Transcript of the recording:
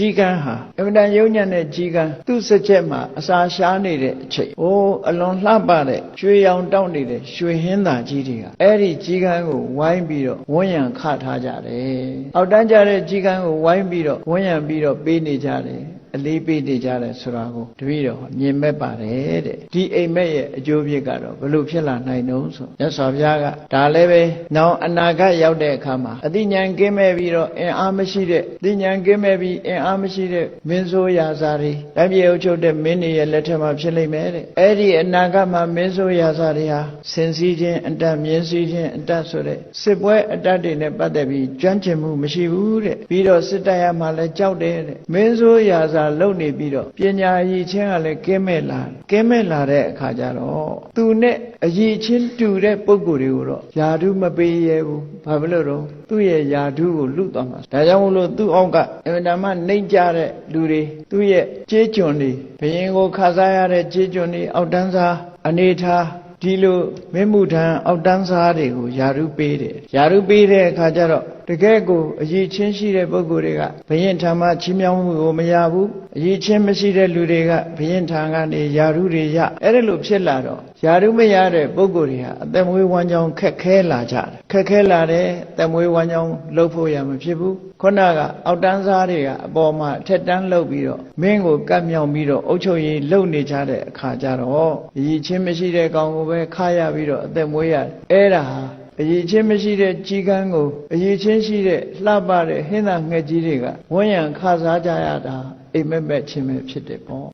ကြီးကန်းဟာအမှန်တန်ယုံညံ့တဲ့ကြီးကန်းသူ့စက်ချက်မှာအစာရှားနေတဲ့အချိန်အိုးအလွန်လှပတဲ့ရွှေရောင်တောက်နေတဲ့ရွှေဟင်းသာကြီးတွေကအဲ့ဒီကြီးကန်းကိုဝိုင်းပြီးတော့ဝန်းရံခထားကြတယ်အောက်တန်းကြတဲ့ကြီးကန်းကိုဝိုင်းပြီးတော့ဝန်းရံပြီးတော့ပေးနေကြတယ် အလေးပေးနေကြတယ်ဆိုတာကိုတပည့်တော်မြင်မဲ့ပါတယ်တဲ့ဒီအိမ်မက်ရဲ့အကျိုးဖြစ်ကတော့ဘလို့ဖြစ်လာနိုင်တုံးဆိုမြတ်စွာဘုရားကဒါလည်းပဲနောင်အနာဂတ်ရောက်တဲ့အခါမှာအတိညာဉ်ကင်းမဲ့ပြီးတော့အင်အားမရှိတဲ့အတိညာဉ်ကင်းမဲ့ပြီးအင်အားမရှိတဲ့မင်းဆိုးရာဇာတွေတိုင်းပြည်အုပ်ချုပ်တဲ့မင်းတွေရဲ့လက်ထက်မှာဖြစ်လိမ့်မယ်တဲ့အဲ့ဒီအနာဂတ်မှာမင်းဆိုးရာဇာတွေဟာစင်စည်းခြင်းအတတ်မြင်းစည်းခြင်းအတတ်ဆိုတဲ့စစ်ပွဲအတတ်တွေနဲ့ပတ်သက်ပြီးကျွမ်းကျင်မှုမရှိဘူးတဲ့ပြီးတော့စစ်တပ်ရမှာလည်းကြောက်တယ်တဲ့မင်းဆိုးရာဇာလုံနေပြီးတော့ပညာရည်ချင်းကလည်းကင်းမဲ့လာကင်းမဲ့လာတဲ့အခါကျတော့သူနဲ့အရည်ချင်းတူတဲ့ပုံကိုယ်တွေကိုတော့ယာဓုမပေးရဘူးဘာဖြစ်လို့တော့သူ့ရဲ့ယာဓုကိုလွတ်သွားမှာဒါကြောင့်မို့လို့သူ့အောက်ကအင်မတန်မှနှိမ့်ကြတဲ့လူတွေသူ့ရဲ့ကြေးကျွန်တွေဘယင်ကိုခါစားရတဲ့ကြေးကျွန်တွေအောက်တန်းစားအနေထားဒီလိုမင်းမှုထံအောက်တန်းစားတွေကိုယာရုပေးတယ်ယာရုပေးတဲ့အခါကျတော့ တကယ်ကိုအရေးချင်းရှိတဲ့ပုဂ္ဂိုလ်တွေကဘယင်ထံမှချီးမြှောက်မှုကိုမရဘူးအရေးချင်းမရှိတဲ့လူတွေကဘယင်ထံကနေယာရုတွေရအဲ့ဒါလိုဖြစ်လာတော့ယာရုမရတဲ့ပုဂ္ဂိုလ်တွေဟာအသက်မွေးဝမ်းကြောင်းခက်ခဲလာကြတယ်ခက်ခဲလာတဲ့သက်မွေးဝမ်းကြောင်းလှုပ်ဖို့ရမဖြစ်ဘူးခုနကအောက်တန်းစားတွေကအပေါ်မှာအထက်တန်းလှုပ်ပြီးတော့မင်းကိုကတ်မြောင်ပြီးတော့အုပ်ချုပ်ရေးလုပ်နေကြတဲ့အခါကျတော့အရေးချင်းမရှိတဲ့ကောင်ကိုပဲခါရပြီးတော့အသက်မွေးရတယ်အဲ့ဒါဟာ အရေးချင်းမရှိတဲ့ကြီးကန်းကိုအရေးချင်းရှိတဲ့လှပတဲ့ဟင်းသာငှက်ကြီးတွေကဝန်းရံခါစားကြရတာအိမ်မက်မက်ချင်းပဲဖြစ်တယ်ပေါ့